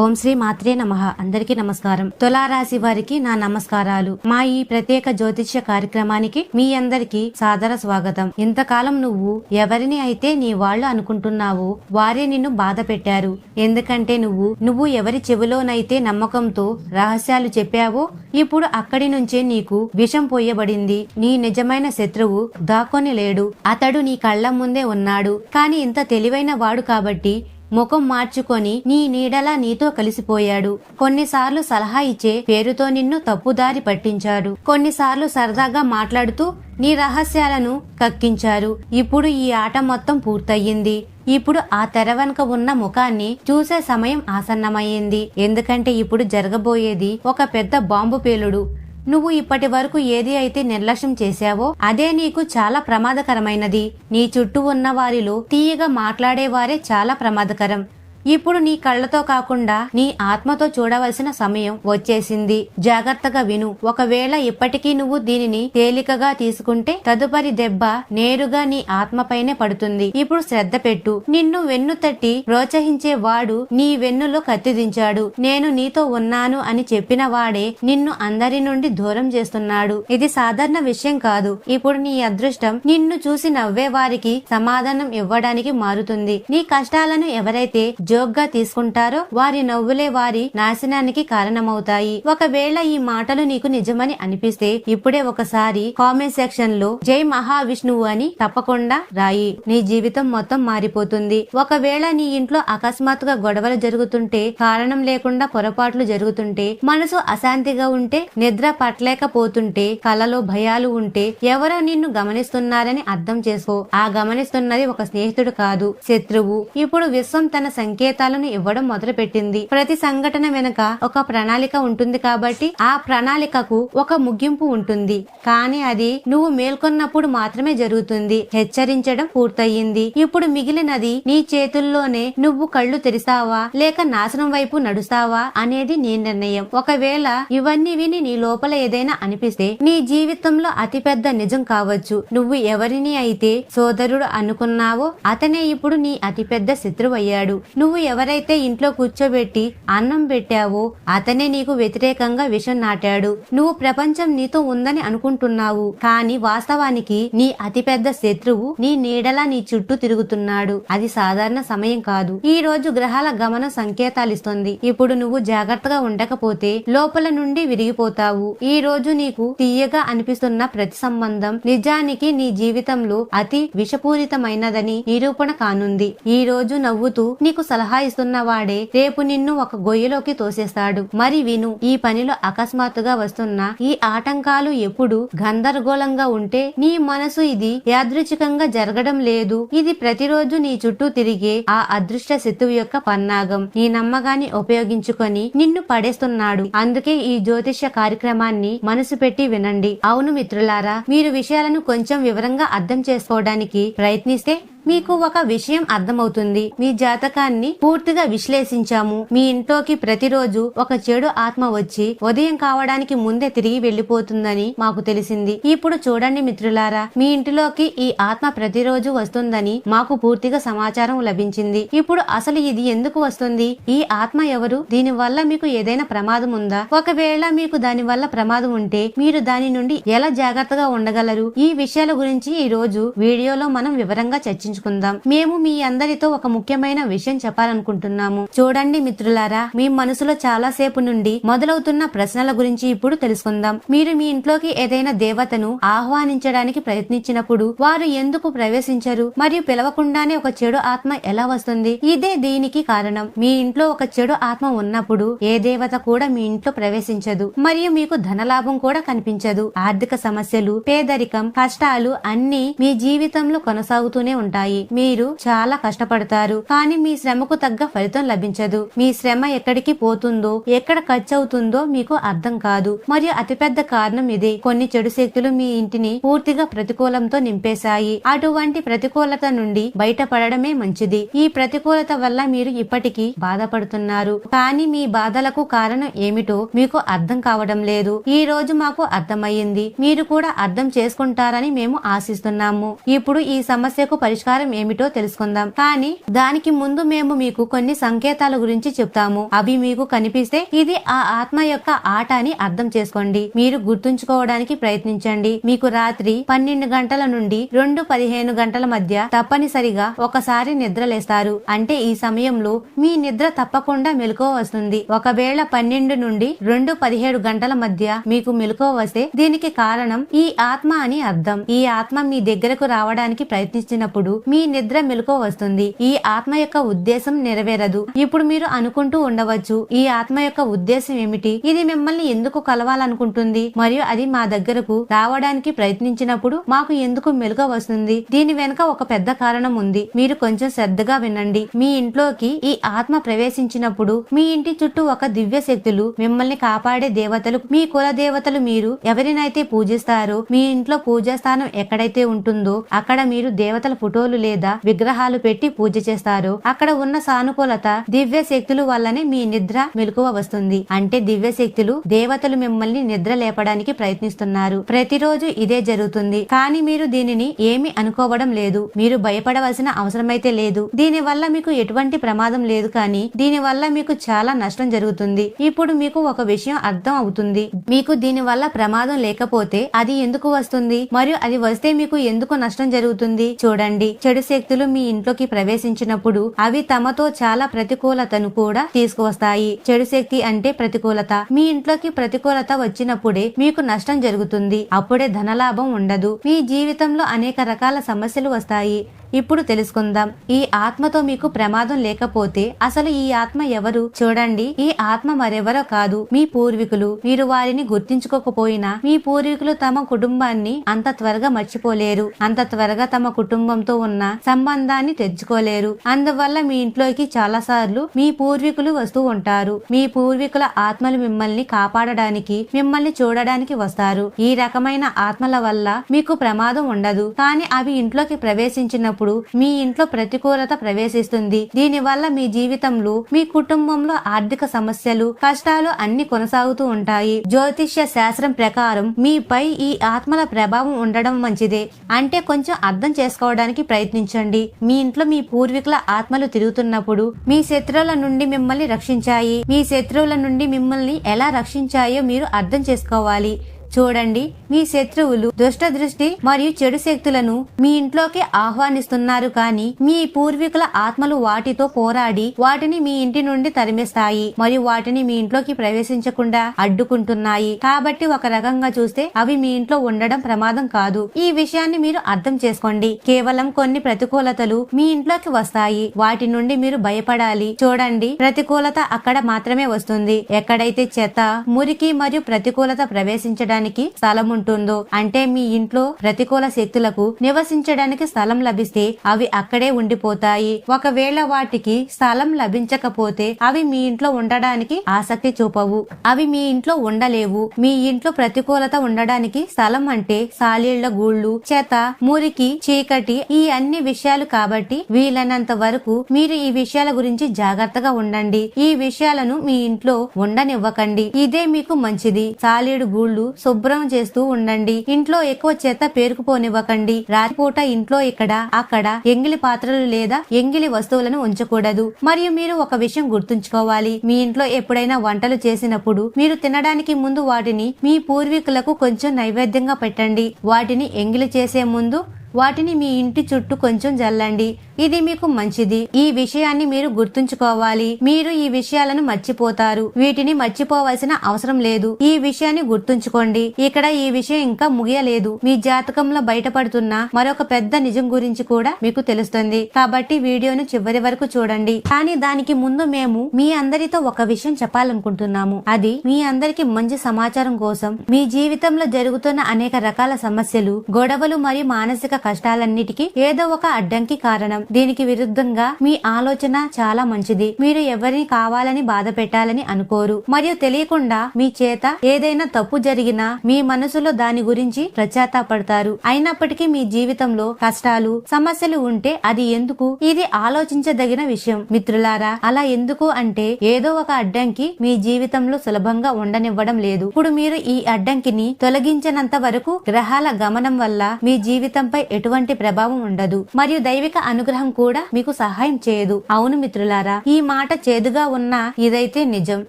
ఓం శ్రీ మాత్రే నమ. అందరికీ నమస్కారం. తులారాశి వారికి నా నమస్కారాలు. మా ఈ ప్రత్యేక జ్యోతిష్య కార్యక్రమానికి మీ అందరికీ సాదర స్వాగతం. ఇంతకాలం నువ్వు ఎవరిని అయితే నీ వాళ్ళు అనుకుంటున్నావో వారే నిన్ను బాధ పెట్టారు. ఎందుకంటే నువ్వు నువ్వు ఎవరి చెవిలోనైతే నమ్మకంతో రహస్యాలు చెప్పావో ఇప్పుడు అక్కడి నుంచే నీకు విషం పోయబడింది. నీ నిజమైన శత్రువు దాక్కొని లేడు. అతడు నీ కళ్ళ ముందే ఉన్నాడు. కాని ఇంత తెలివైన వాడు కాబట్టి ముఖం మార్చుకొని నీ నీడలా నీతో కలిసిపోయాడు. కొన్నిసార్లు సలహా ఇచ్చే పేరుతో నిన్ను తప్పుదారి పట్టించాడు. కొన్నిసార్లు సరదాగా మాట్లాడుతూ నీ రహస్యాలను కక్కించారు. ఇప్పుడు ఈ ఆట మొత్తం పూర్తయింది. ఇప్పుడు ఆ తెర వెనుక ఉన్న ముఖాన్ని చూసే సమయం ఆసన్నమయ్యింది ఎందుకంటే ఇప్పుడు జరగబోయేది ఒక పెద్ద బాంబు పేలుడు. నువ్వు ఇప్పటి వరకు ఏది అయితే నిర్లక్ష్యం చేశావో అదే నీకు చాలా ప్రమాదకరమైనది. నీ చుట్టూ ఉన్న వారిలో తీయగా మాట్లాడేవారే చాలా ప్రమాదకరం. ఇప్పుడు నీ కళ్ళతో కాకుండా నీ ఆత్మతో చూడవలసిన సమయం వచ్చేసింది. జాగ్రత్తగా విను. ఒకవేళ ఇప్పటికీ నువ్వు దీనిని తేలికగా తీసుకుంటే తదుపరి దెబ్బ నేరుగా నీ ఆత్మపైనే పడుతుంది. ఇప్పుడు శ్రద్ధ పెట్టు. నిన్ను వెన్ను తట్టి ప్రోత్సహించే వాడు నీ వెన్నులో కత్తిదించాడు నేను నీతో ఉన్నాను అని చెప్పిన వాడే నిన్ను అందరి నుండి దూరం చేస్తున్నాడు. ఇది సాధారణ విషయం కాదు. ఇప్పుడు నీ అదృష్టం నిన్ను చూసి నవ్వే వారికి సమాధానం ఇవ్వడానికి మారుతుంది. నీ కష్టాలను ఎవరైతే జోక్గా తీసుకుంటారో వారి నవ్వులే వారి నాశనానికి కారణమవుతాయి. ఒకవేళ ఈ మాటలు నీకు నిజమని అనిపిస్తే ఇప్పుడే ఒకసారి కామెంట్ సెక్షన్లో జై మహావిష్ణువు అని తప్పకుండా రాయి. నీ జీవితం మొత్తం మారిపోతుంది. ఒకవేళ నీ ఇంట్లో అకస్మాత్తుగా గొడవలు జరుగుతుంటే కారణం లేకుండా పొరపాట్లు జరుగుతుంటే మనసు అశాంతిగా ఉంటే నిద్ర పట్టలేకపోతుంటే కలలో భయాలు ఉంటే ఎవరో నిన్ను గమనిస్తున్నారని అర్థం చేసుకో. ఆ గమనిస్తున్నది ఒక స్నేహితుడు కాదు శత్రువు. ఇప్పుడు విశ్వం తన సంఖ్య సంకేతాలను ఇవ్వడం మొదలుపెట్టింది. ప్రతి సంఘటన వెనుక ఒక ప్రణాళిక ఉంటుంది కాబట్టి ఆ ప్రణాళికకు ఒక ముగింపు ఉంటుంది. కానీ అది నువ్వు మేల్కొన్నప్పుడు మాత్రమే జరుగుతుంది. హెచ్చరించడం పూర్తయింది. ఇప్పుడు మిగిలినది నీ చేతుల్లోనే నువ్వు కళ్ళు తెరిస్తావా లేక నాశనం వైపు నడుస్తావా? అనేది నీ నిర్ణయం. ఒకవేళ ఇవన్నీ విని నీ లోపల ఏదైనా అనిపిస్తే నీ జీవితంలో అతిపెద్ద నిజం కావచ్చు. నువ్వు ఎవరిని అయితే సోదరుడు అనుకున్నావో అతనే ఇప్పుడు నీ అతిపెద్ద శత్రువు అయ్యాడు నువ్వు ఎవరైతే ఇంట్లో కూర్చోబెట్టి అన్నం పెట్టావో అతనే నీకు వ్యతిరేకంగా విషం నాటాడు. నువ్వు ప్రపంచం నీతో ఉందని అనుకుంటున్నావు. కానీ వాస్తవానికి నీ అతిపెద్ద శత్రువు నీ నీడలా నీ చుట్టూ తిరుగుతున్నాడు. అది సాధారణ సమయం కాదు. ఈ రోజు గ్రహాల గమన సంకేతాలు ఇస్తుంది ఇప్పుడు నువ్వు జాగ్రత్తగా ఉండకపోతే లోపల నుండి విరిగిపోతావు. ఈ రోజు నీకు తీయగా అనిపిస్తున్న ప్రతి సంబంధం నిజానికి నీ జీవితంలో అతి విషపూరితమైనదని నిరూపణ కానుంది. ఈ రోజు నవ్వుతూ నీకు సలహా ఇస్తున్న వాడే రేపు నిన్ను ఒక గొయ్యలోకి తోసేస్తాడు. మరి విను ఈ పనిలో అకస్మాత్తుగా వస్తున్న ఈ ఆటంకాలు ఎప్పుడు గందరగోళంగా ఉంటే నీ మనసు ఇది యాదృచ్ఛికంగా జరగడం లేదు. ఇది ప్రతిరోజు నీ చుట్టూ తిరిగే ఆ అదృష్ట శత్రువు యొక్క పన్నాగం. నీ నమ్మకాన్ని ఉపయోగించుకొని నిన్ను పడేస్తున్నాడు. అందుకే ఈ జ్యోతిష్య కార్యక్రమాన్ని మనసు పెట్టి వినండి. అవును మిత్రులారా మీరు విషయాలను కొంచెం వివరంగా అర్థం చేసుకోవడానికి ప్రయత్నిస్తే మీకు ఒక విషయం అర్థమవుతుంది. మీ జాతకాన్ని పూర్తిగా విశ్లేషించాము. మీ ఇంట్లోకి ప్రతిరోజు ఒక చెడు ఆత్మ వచ్చి ఉదయం కావడానికి ముందే తిరిగి వెళ్ళిపోతుందని మాకు తెలిసింది. ఇప్పుడు చూడండి మిత్రులారా మీ ఇంటిలోకి ఈ ఆత్మ ప్రతిరోజు వస్తుందని మాకు పూర్తిగా సమాచారం లభించింది. ఇప్పుడు అసలు ఇది ఎందుకు వస్తుంది? ఈ ఆత్మ ఎవరు? దీని వల్ల మీకు ఏదైనా ప్రమాదం ఉందా? ఒకవేళ మీకు దాని వల్ల ప్రమాదం ఉంటే మీరు దాని నుండి ఎలా జాగ్రత్తగా ఉండగలరు? ఈ విషయాల గురించి ఈ రోజు వీడియోలో మనం వివరంగా చర్చించుకుందాం మేము మీ అందరితో ఒక ముఖ్యమైన విషయం చెప్పాలనుకుంటున్నాము. చూడండి మిత్రులారా మీ మనసులో చాలా సేపు నుండి మొదలవుతున్న ప్రశ్నల గురించి ఇప్పుడు తెలుసుకుందాం. మీరు మీ ఇంట్లోకి ఏదైనా దేవతను ఆహ్వానించడానికి ప్రయత్నించినప్పుడు వారు ఎందుకు ప్రవేశించరు? మరియు పిలవకుండానే ఒక చెడు ఆత్మ ఎలా వస్తుంది? ఇదే దీనికి కారణం. మీ ఇంట్లో ఒక చెడు ఆత్మ ఉన్నప్పుడు ఏ దేవత కూడా మీ ఇంట్లో ప్రవేశించదు. మరియు మీకు ధనలాభం కూడా కనిపించదు. ఆర్థిక సమస్యలు పేదరికం కష్టాలు అన్ని మీ జీవితంలో కొనసాగుతూనే ఉంటాయి. మీరు చాలా కష్టపడతారు. కానీ మీ శ్రమకు తగ్గ ఫలితం లభించదు. మీ శ్రమ ఎక్కడికి పోతుందో ఎక్కడ ఖర్చు అవుతుందో మీకు అర్థం కాదు. మరియు అతిపెద్ద కారణం ఇదే. కొన్ని చెడు శక్తులు మీ ఇంటిని పూర్తిగా ప్రతికూలంతో నింపేశాయి. అటువంటి ప్రతికూలత నుండి బయటపడడమే మంచిది. ఈ ప్రతికూలత వల్ల మీరు ఇప్పటికీ బాధపడుతున్నారు. కానీ మీ బాధలకు కారణం ఏమిటో మీకు అర్థం కావడం లేదు. ఈ రోజు మాకు అర్థమయ్యింది. మీరు కూడా అర్థం చేసుకుంటారని మేము ఆశిస్తున్నాము. ఇప్పుడు ఈ సమస్యకు పరిష్కారం పరిష్కారం ఏమిటో తెలుసుకుందాం. కానీ దానికి ముందు మేము మీకు కొన్ని సంకేతాల గురించి చెప్తాము. అవి మీకు కనిపిస్తే ఇది ఆ ఆత్మ యొక్క ఆట అని అర్థం చేసుకోండి. మీరు గుర్తుంచుకోవడానికి ప్రయత్నించండి. మీకు రాత్రి పన్నెండు గంటల నుండి రెండు పదిహేను గంటల మధ్య తప్పనిసరిగా ఒకసారి నిద్రలేస్తారు అంటే ఈ సమయంలో మీ నిద్ర తప్పకుండా మెలకువ వస్తుంది. ఒకవేళ పన్నెండు నుండి రెండు పదిహేడు గంటల మధ్య మీకు మెలకువ వస్తే దీనికి కారణం ఈ ఆత్మ అని అర్థం. ఈ ఆత్మ మీ దగ్గరకు రావడానికి ప్రయత్నించినప్పుడు మీ నిద్ర మెలకు వస్తుంది. ఈ ఆత్మ యొక్క ఉద్దేశం నెరవేరదు. ఇప్పుడు మీరు అనుకుంటూ ఉండవచ్చు ఈ ఆత్మ యొక్క ఉద్దేశం ఏమిటి? ఇది మిమ్మల్ని ఎందుకు కలవాలనుకుంటుంది? మరియు అది మా దగ్గరకు రావడానికి ప్రయత్నించినప్పుడు మాకు ఎందుకు మెలుక వస్తుంది? దీని వెనుక ఒక పెద్ద కారణం ఉంది. మీరు కొంచెం శ్రద్ధగా వినండి. మీ ఇంట్లోకి ఈ ఆత్మ ప్రవేశించినప్పుడు మీ ఇంటి చుట్టూ ఒక దివ్య శక్తులు మిమ్మల్ని కాపాడే దేవతలు మీ కుల దేవతలు మీరు. ఎవరినైతే పూజిస్తారో మీ ఇంట్లో పూజా స్థానం ఎక్కడైతే ఉంటుందో అక్కడ మీరు దేవతల ఫోటోలు లేదా విగ్రహాలు పెట్టి పూజ చేస్తారు. అక్కడ ఉన్న సానుకూలత దివ్య శక్తులు వల్లనే మీ నిద్ర మెలకువ వస్తుంది. అంటే దివ్య శక్తులు దేవతలు మిమ్మల్ని నిద్ర లేపడానికి ప్రయత్నిస్తున్నారు. ప్రతిరోజు ఇదే జరుగుతుంది. కానీ మీరు దీనిని ఏమి అనుకోవడం లేదు. మీరు భయపడవలసిన అవసరమైతే లేదు. దీని వల్ల మీకు ఎటువంటి ప్రమాదం లేదు కానీ దీని వల్ల మీకు చాలా నష్టం జరుగుతుంది. ఇప్పుడు మీకు ఒక విషయం అర్థం అవుతుంది. మీకు దీని వల్ల ప్రమాదం లేకపోతే అది ఎందుకు వస్తుంది? మరియు అది వస్తే మీకు ఎందుకు నష్టం జరుగుతుంది? చూడండి. చెడు శక్తులు మీ ఇంట్లోకి ప్రవేశించినప్పుడు అవి తమతో చాలా ప్రతికూలతను కూడా తీసుకువస్తాయి. చెడు శక్తి అంటే ప్రతికూలత. మీ ఇంట్లోకి ప్రతికూలత వచ్చినప్పుడే మీకు నష్టం జరుగుతుంది. అప్పుడే ధనలాభం ఉండదు. మీ జీవితంలో అనేక రకాల సమస్యలు వస్తాయి. ఇప్పుడు తెలుసుకుందాం. ఈ ఆత్మతో మీకు ప్రమాదం లేకపోతే అసలు ఈ ఆత్మ ఎవరు? చూడండి ఈ ఆత్మ మరెవరో కాదు. మీ పూర్వీకులు మీరు వారిని గుర్తించుకోకపోయినా మీ పూర్వీకులు తమ కుటుంబాన్ని అంత త్వరగా మర్చిపోలేరు. అంత త్వరగా తమ కుటుంబంతో ఉన్న సంబంధాన్ని తెచ్చుకోలేరు. అందువల్ల మీ ఇంట్లోకి చాలా సార్లు మీ పూర్వీకులు వస్తూ ఉంటారు. మీ పూర్వీకుల ఆత్మలు మిమ్మల్ని కాపాడడానికి మిమ్మల్ని చూడడానికి వస్తారు. ఈ రకమైన ఆత్మల వల్ల మీకు ప్రమాదం ఉండదు. కానీ అవి ఇంట్లోకి ప్రవేశించినప్పుడు మీ ఇంట్లో ప్రతికూలత ప్రవేశిస్తుంది. దీని వల్ల మీ జీవితంలో మీ కుటుంబంలో ఆర్థిక సమస్యలు కష్టాలు అన్ని కొనసాగుతూ ఉంటాయి. జ్యోతిష్య శాస్త్రం ప్రకారం మీపై ఈ ఆత్మల ప్రభావం ఉండడం మంచిదే. అంటే కొంచెం అర్థం చేసుకోవడానికి ప్రయత్నించండి. మీ ఇంట్లో మీ పూర్వీకుల ఆత్మలు తిరుగుతున్నప్పుడు మీ శత్రువుల నుండి మిమ్మల్ని రక్షించాయి. మీ శత్రువుల నుండి మిమ్మల్ని ఎలా రక్షించాయో మీరు అర్థం చేసుకోవాలి. చూడండి మీ శత్రువులు దుష్ట దృష్టి మరియు చెడు శక్తులను మీ ఇంట్లోకి ఆహ్వానిస్తున్నారు కానీ మీ పూర్వీకుల ఆత్మలు వాటితో పోరాడి వాటిని మీ ఇంటి నుండి తరిమేస్తాయి మరియు వాటిని మీ ఇంట్లోకి ప్రవేశించకుండా అడ్డుకుంటున్నాయి. కాబట్టి ఒక రకంగా చూస్తే అవి మీ ఇంట్లో ఉండడం ప్రమాదం కాదు. ఈ విషయాన్ని మీరు అర్థం చేసుకోండి. కేవలం కొన్ని ప్రతికూలతలు మీ ఇంట్లోకి వస్తాయి. వాటి నుండి మీరు భయపడాలి. చూడండి ప్రతికూలత అక్కడ మాత్రమే వస్తుంది. ఎక్కడైతే చెత్త మురికి మరియు ప్రతికూలత ప్రవేశించడానికి నివసించడానికి స్థలం ఉంటుందో? అంటే మీ ఇంట్లో ప్రతికూల శక్తులకు నివసించడానికి స్థలం లభిస్తే అవి అక్కడే ఉండిపోతాయి. ఒకవేళ వాటికి స్థలం లభించకపోతే అవి మీ ఇంట్లో ఉండడానికి ఆసక్తి చూపవు. అవి మీ ఇంట్లో ఉండలేవు. మీ ఇంట్లో ప్రతికూలత ఉండడానికి స్థలం అంటే సాలీళ్ళ గూళ్ళు చెత్త మురికి చీకటి ఈ అన్ని విషయాలు కాబట్టి వీలైనంత వరకు మీరు ఈ విషయాల గురించి జాగ్రత్తగా ఉండండి. ఈ విషయాలను మీ ఇంట్లో ఉండనివ్వకండి. ఇదే మీకు మంచిది. సాలీడు గూళ్ళు సో శుభ్రం చేస్తూ ఉండండి. ఇంట్లో ఎక్కువ చెత్త పేరుకుపోనివ్వకండి. రాత్రిపూట ఇంట్లో ఇక్కడ అక్కడ ఎంగిలి పాత్రలు లేదా ఎంగిలి వస్తువులను ఉంచకూడదు. మరియు మీరు ఒక విషయం గుర్తుంచుకోవాలి. మీ ఇంట్లో ఎప్పుడైనా వంటలు చేసినప్పుడు మీరు తినడానికి ముందు వాటిని మీ పూర్వీకులకు కొంచెం నైవేద్యంగా పెట్టండి. వాటిని ఎంగిలి చేసే ముందు వాటిని మీ ఇంటి చుట్టూ కొంచెం జల్లండి. ఇది మీకు మంచిది. ఈ విషయాన్ని మీరు గుర్తుంచుకోవాలి. మీరు ఈ విషయాలను మర్చిపోతారు. వీటిని మర్చిపోవాల్సిన అవసరం లేదు. ఈ విషయాన్ని గుర్తుంచుకోండి. ఇక్కడ ఈ విషయం ఇంకా ముగియలేదు. మీ జాతకంలో బయటపడుతున్న మరొక పెద్ద నిజం గురించి కూడా మీకు తెలుస్తుంది. కాబట్టి వీడియోను చివరి వరకు చూడండి. కానీ దానికి ముందు మేము మీ అందరితో ఒక విషయం చెప్పాలనుకుంటున్నాము. అది మీ అందరికి మంచి సమాచారం కోసం మీ జీవితంలో జరుగుతున్న అనేక రకాల సమస్యలు గొడవలు మరియు మానసిక కష్టాలన్నిటికీ ఏదో ఒక అడ్డంకి కారణం. నమ్మడం దీనికి విరుద్ధంగా మీ ఆలోచన చాలా మంచిది. మీరు ఎవరిని కావాలని బాధ పెట్టాలని అనుకోరు. మరియు తెలియకుండా మీ చేత ఏదైనా తప్పు జరిగినా మీ మనసులో దాని గురించి పశ్చాత్తాపడతారు అయినప్పటికీ మీ జీవితంలో కష్టాలు సమస్యలు ఉంటే అది ఎందుకు? ఇది ఆలోచించదగిన విషయం. మిత్రులారా అలా ఎందుకు అంటే ఏదో ఒక అడ్డంకి మీ జీవితంలో సులభంగా ఉండనివ్వడం లేదు. ఇప్పుడు మీరు ఈ అడ్డంకిని తొలగించినంత వరకు గ్రహాల గమనం వల్ల మీ జీవితంపై ఎటువంటి ప్రభావం ఉండదు. మరియు దైవిక అనుగ్రహం కూడా మీకు సహాయం చేయదు. అవును మిత్రులారా ఈ మాట చేదుగా ఉన్నా ఇదైతే నిజం.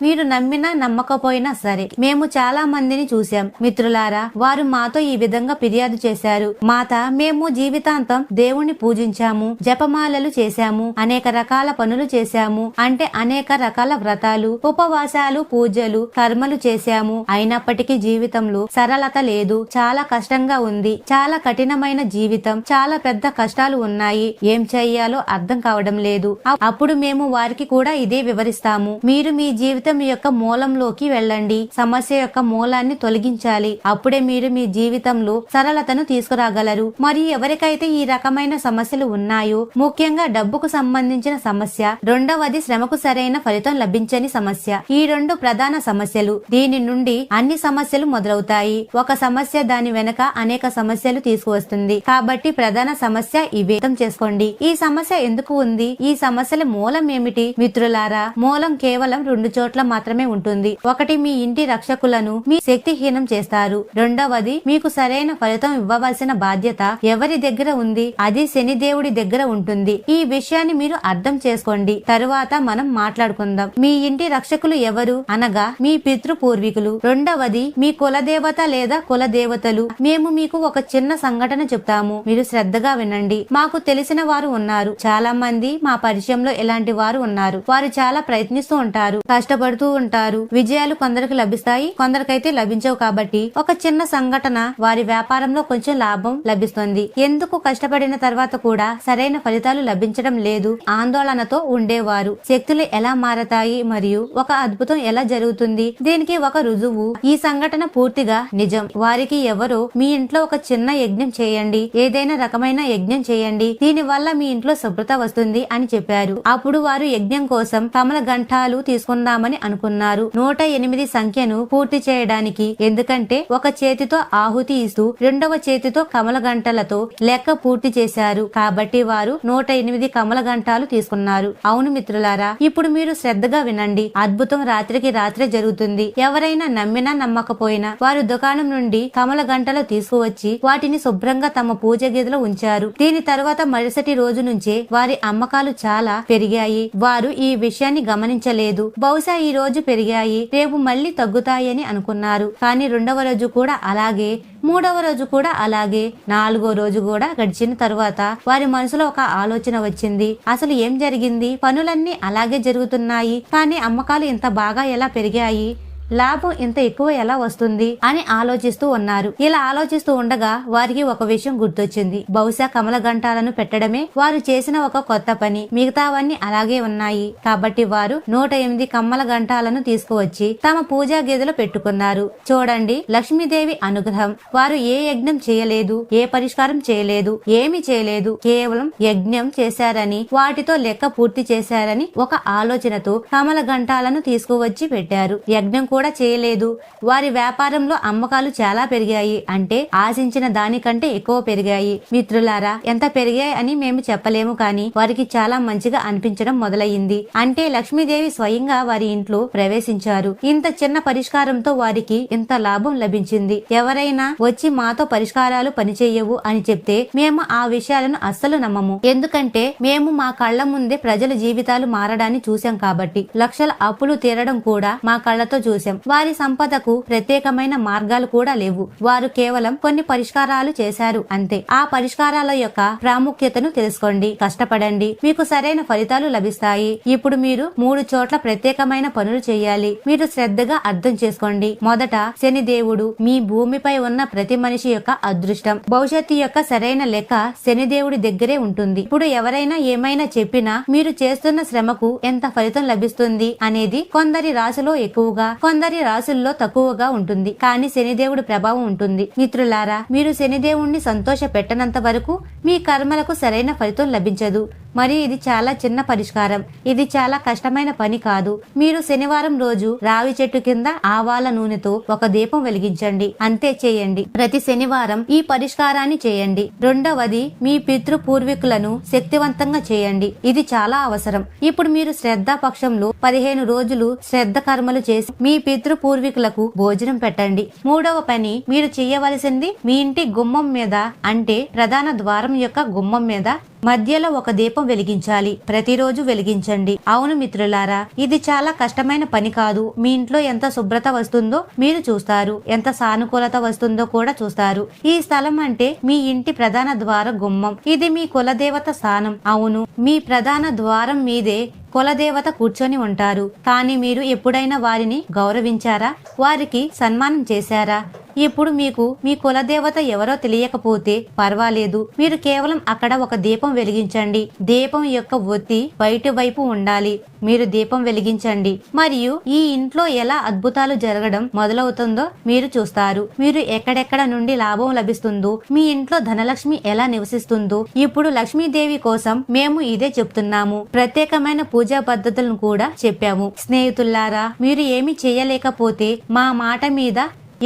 మీరు నమ్మినా నమ్మకపోయినా సరే మేము చాలా మందిని చూశాం. మిత్రులారా వారు మాతో ఈ విధంగా ఫిర్యాదు చేశారు. మాత మేము జీవితాంతం దేవుణ్ణి పూజించాము జపమాలలు చేశాము అనేక రకాల పనులు చేశాము అంటే అనేక రకాల వ్రతాలు ఉపవాసాలు పూజలు కర్మలు చేశాము. అయినప్పటికీ జీవితంలో సరళత లేదు. చాలా కష్టంగా ఉంది. చాలా కఠినమైన జీవితం. చాలా పెద్ద కష్టాలు ఉన్నాయి. ఏం చెయ్యాలో అర్థం కావడం లేదు. అప్పుడు మేము వారికి కూడా ఇదే వివరిస్తాము. మీరు మీ జీవితం యొక్క మూలంలోకి వెళ్ళండి. సమస్య యొక్క మూలాన్ని తొలగించాలి. అప్పుడే మీరు మీ జీవితంలో సరళతను తీసుకురాగలరు. మరియు ఎవరికైతే ఈ రకమైన సమస్యలు ఉన్నాయో ముఖ్యంగా డబ్బుకు సంబంధించిన సమస్య రెండవది శ్రమకు సరైన ఫలితం లభించని సమస్య. ఈ రెండు ప్రధాన సమస్యలు. దీని నుండి అన్ని సమస్యలు మొదలవుతాయి. ఒక సమస్య దాని వెనక అనేక సమస్యలు తీసుకువస్తుంది. కాబట్టి ప్రధాన సమస్య ఇవేతం చేసుకోండి. ఈ సమస్య ఎందుకు ఉంది? ఈ సమస్యల మూలం ఏమిటి? మిత్రులారా మూలం కేవలం రెండు చోట్ల మాత్రమే ఉంటుంది. ఒకటి మీ ఇంటి రక్షకులను మీ శక్తిహీనం చేస్తారు. రెండవది మీకు సరైన ఫలితం ఇవ్వవలసిన బాధ్యత ఎవరి దగ్గర ఉంది? అది శనిదేవుడి దగ్గర ఉంటుంది. ఈ విషయాన్ని మీరు అర్థం చేసుకోండి. తరువాత మనం మాట్లాడుకుందాం. మీ ఇంటి రక్షకులు ఎవరు? అనగా మీ పితృ పూర్వీకులు రెండవది మీ కులదేవత లేదా కుల దేవతలు మేము మీకు ఒక చిన్న సంఘటన చెప్తాము. మీరు శ్రద్ధగా వినండి. మాకు తెలిసిన వారు ఉన్నారు. చాలా మంది మా పరిచయంలో ఇలాంటి వారు ఉన్నారు. వారు చాలా ప్రయత్నిస్తూ ఉంటారు. కష్టపడుతూ ఉంటారు. విజయాలు కొందరికి లభిస్తాయి కొందరికైతే లభించవు కాబట్టి ఒక చిన్న సంఘటన వారి వ్యాపారంలో కొంచెం లాభం లభిస్తుంది. ఎందుకు కష్టపడిన తర్వాత కూడా సరైన ఫలితాలు లభించడం లేదు? ఆందోళనతో ఉండేవారు. శక్తులు ఎలా మారతాయి మరియు ఒక అద్భుతం ఎలా జరుగుతుంది? దీనికి ఒక రుజువు. ఈ సంఘటన పూర్తిగా నిజం. వారికి ఎవరో మీ ఇంట్లో ఒక చిన్న యజ్ఞం చేయండి. ఏదైనా రకమైన యజ్ఞం చేయండి. దీని వల్ల మీ ఇంట్లో శుభ్రత వస్తుంది అని చెప్పారు. అప్పుడు వారు యజ్ఞం కోసం కమల గంఠాలు తీసుకుందామని అనుకున్నారు. నూట ఎనిమిది సంఖ్యను పూర్తి చేయడానికి ఎందుకంటే ఒక చేతితో ఆహుతి ఇస్తూ రెండవ చేతితో కమల గంటలతో లెక్క పూర్తి చేశారు. కాబట్టి వారు నూట ఎనిమిది కమల గంటాలు తీసుకున్నారు. అవును మిత్రులారా ఇప్పుడు మీరు శ్రద్ధగా వినండి. అద్భుతం రాత్రికి రాత్రే జరుగుతుంది. ఎవరైనా నమ్మినా నమ్మకపోయినా వారు దుకాణం నుండి కమల గంటలు తీసుకువచ్చి వాటిని శుభ్రంగా తమ పూజ గదిలో ఉంచారు. దీని తర్వాత మరుసటి రోజు నుంచే వారి అమ్మకాలు చాలా పెరిగాయి. వారు ఈ విషయాన్ని గమనించలేదు. బహుశా ఈ రోజు పెరిగాయి రేపు మళ్ళీ తగ్గుతాయని అనుకున్నారు. కానీ రెండవ రోజు కూడా అలాగే మూడవ రోజు కూడా అలాగే నాలుగో రోజు కూడా గడిచిన తరువాత వారి మనసులో ఒక ఆలోచన వచ్చింది. అసలు ఏం జరిగింది? పనులన్నీ అలాగే జరుగుతున్నాయి. కానీ అమ్మకాలు ఇంత బాగా ఎలా పెరిగాయి? లాభం ఇంత ఎక్కువ ఎలా వస్తుంది అని ఆలోచిస్తూ ఉన్నారు. ఇలా ఆలోచిస్తూ ఉండగా వారికి ఒక విషయం గుర్తొచ్చింది. బహుశా కమల గంటాలను పెట్టడమే వారు చేసిన ఒక కొత్త పని. మిగతావన్నీ అలాగే ఉన్నాయి. కాబట్టి వారు నూట ఎనిమిది కమ్మల గంటాలను తీసుకువచ్చి తమ పూజా గదిలో పెట్టుకున్నారు. చూడండి లక్ష్మీదేవి అనుగ్రహం. వారు ఏ యజ్ఞం చేయలేదు ఏ పరిష్కారం చేయలేదు ఏమి చేయలేదు. కేవలం యజ్ఞం చేశారని వాటితో లెక్క పూర్తి చేశారని ఒక ఆలోచనతో కమల గంటాలను తీసుకువచ్చి పెట్టారు. యజ్ఞం కూడా కూడా చేయలేదు. వారి వ్యాపారంలో అమ్మకాలు చాలా పెరిగాయి. అంటే ఆశించిన దానికంటే ఎక్కువ పెరిగాయి. మిత్రులారా ఎంత పెరిగాయి అని మేము చెప్పలేము కానీ వారికి చాలా మంచిగా అనిపించడం మొదలయ్యింది. అంటే లక్ష్మీదేవి స్వయంగా వారి ఇంట్లో ప్రవేశించారు. ఇంత చిన్న పరిష్కారంతో వారికి ఇంత లాభం లభించింది. ఎవరైనా వచ్చి మాతో పరిష్కారాలు పనిచేయవు అని చెప్తే మేము ఆ విషయాలను అస్సలు నమ్మము. ఎందుకంటే మేము మా కళ్ళ ముందే ప్రజల జీవితాలు మారడాన్ని చూశాం కాబట్టి. లక్షల అప్పులు తీరడం కూడా మా కళ్ళతో చూసి వారి సంపదకు ప్రత్యేకమైన మార్గాలు కూడా లేవు. వారు కేవలం కొన్ని పరిష్కారాలు చేశారు అంతే. ఆ పరిష్కారాల యొక్క ప్రాముఖ్యతను తెలుసుకోండి. కష్టపడండి. మీకు సరైన ఫలితాలు లభిస్తాయి. ఇప్పుడు మీరు మూడు చోట్ల ప్రత్యేకమైన పనులు చేయాలి. మీరు శ్రద్ధగా అర్థం చేసుకోండి. మొదట శని దేవుడు మీ భూమిపై ఉన్న ప్రతి మనిషి యొక్క అదృష్టం. భవిష్యత్తు యొక్క సరైన లెక్క శనిదేవుడి దగ్గరే ఉంటుంది. ఇప్పుడు ఎవరైనా ఏమైనా చెప్పినా మీరు చేస్తున్న శ్రమకు ఎంత ఫలితం లభిస్తుంది అనేది కొందరి రాశిలో ఎక్కువగా కొందరి రాశుల్లో తక్కువగా ఉంటుంది. కానీ శనిదేవుడి ప్రభావం ఉంటుంది. మిత్రులారా మీరు శనిదేవుణ్ణి సంతోష పెట్టనంత వరకు మీ కర్మలకు సరైన ఫలితం లభించదు. మరియు ఇది చాలా చిన్న పరిష్కారం. ఇది చాలా కష్టమైన పని కాదు. మీరు శనివారం రోజు రావి చెట్టు కింద ఆవాల నూనెతో ఒక దీపం వెలిగించండి. అంతే చేయండి. ప్రతి శనివారం ఈ పరిష్కారాన్ని చేయండి. రెండవది మీ పితృ పూర్వీకులను శక్తివంతంగా చేయండి. ఇది చాలా అవసరం. ఇప్పుడు మీరు శ్రద్ధ పక్షంలో పదిహేను రోజులు శ్రద్ధ కర్మలు చేసి మీ పితృ పూర్వీకులకు భోజనం పెట్టండి. మూడవ పని మీరు చేయవలసింది మీ ఇంటి గుమ్మం మీద అంటే ప్రధాన ద్వారం యొక్క గుమ్మం మీద మధ్యలో ఒక దీపం వెలిగించాలి. ప్రతిరోజు వెలిగించండి. అవును మిత్రులారా ఇది చాలా కష్టమైన పని కాదు. మీ ఇంట్లో ఎంత శుభ్రత వస్తుందో మీరు చూస్తారు. ఎంత సానుకూలత వస్తుందో కూడా చూస్తారు. ఈ స్థలం అంటే మీ ఇంటి ప్రధాన ద్వార గుమ్మం. ఇది మీ కులదేవత స్థానం. అవును మీ ప్రధాన ద్వారం మీదే కులదేవత కూర్చొని ఉంటారు. కానీ మీరు ఎప్పుడైనా వారిని గౌరవించారా? వారికి సన్మానం చేశారా? ఇప్పుడు మీకు మీ కులదేవత ఎవరో తెలియకపోతే పర్వాలేదు. మీరు కేవలం అక్కడ ఒక దీపం వెలిగించండి. దీపం యొక్క ఒత్తి బయటి వైపు ఉండాలి. మీరు దీపం వెలిగించండి. మరియు ఈ ఇంట్లో ఎలా అద్భుతాలు జరగడం మొదలవుతుందో మీరు చూస్తారు. మీరు ఎక్కడెక్కడ నుండి లాభం లభిస్తుందో మీ ఇంట్లో ధనలక్ష్మి ఎలా నివసిస్తుందో ఇప్పుడు లక్ష్మీదేవి కోసం మేము ఇదే చెప్తున్నాము. ప్రత్యేకమైన పూజ పూజా పద్ధతులను కూడా చెప్పాము. స్నేహితుల్లారా మీరు ఏమి చేయలేకపోతే మా మాట మీద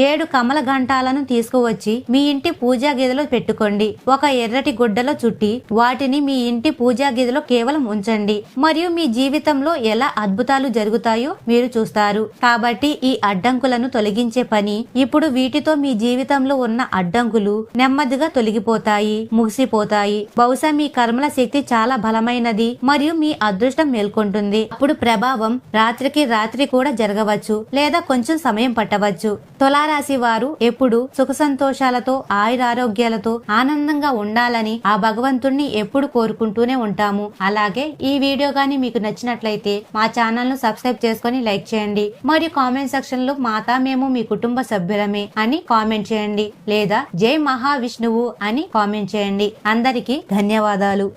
ఏడు కమల గంటాలను తీసుకువచ్చి మీ ఇంటి పూజా గదిలో పెట్టుకోండి. ఒక ఎర్రటి గుడ్డలో చుట్టి వాటిని మీ ఇంటి పూజా గదిలో కేవలం ఉంచండి. మరియు మీ జీవితంలో ఎలా అద్భుతాలు జరుగుతాయో మీరు చూస్తారు. కాబట్టి ఈ అడ్డంకులను తొలగించే పని ఇప్పుడు వీటితో మీ జీవితంలో ఉన్న అడ్డంకులు నెమ్మదిగా తొలగిపోతాయి ముగిసిపోతాయి. బహుశా మీ కర్మల శక్తి చాలా బలమైనది మరియు మీ అదృష్టం మేల్కొంటుంది. అప్పుడు ప్రభావం రాత్రికి రాత్రి కూడా జరగవచ్చు లేదా కొంచెం సమయం పట్టవచ్చు. తులారాశి వారు ఎప్పుడు సుఖ సంతోషాలతో ఆయురారోగ్యాలతో ఆనందంగా ఉండాలని ఆ భగవంతుణ్ణి ఎప్పుడు కోరుకుంటూనే ఉంటాము. అలాగే ఈ వీడియో గాని మీకు నచ్చినట్లయితే మా ఛానల్ను సబ్స్క్రైబ్ చేసుకొని లైక్ చేయండి. మరియు కామెంట్ సెక్షన్లో మాతా మేము మీ కుటుంబ సభ్యులమే అని కామెంట్ చేయండి. లేదా జై మహావిష్ణువు అని కామెంట్ చేయండి. అందరికీ ధన్యవాదాలు.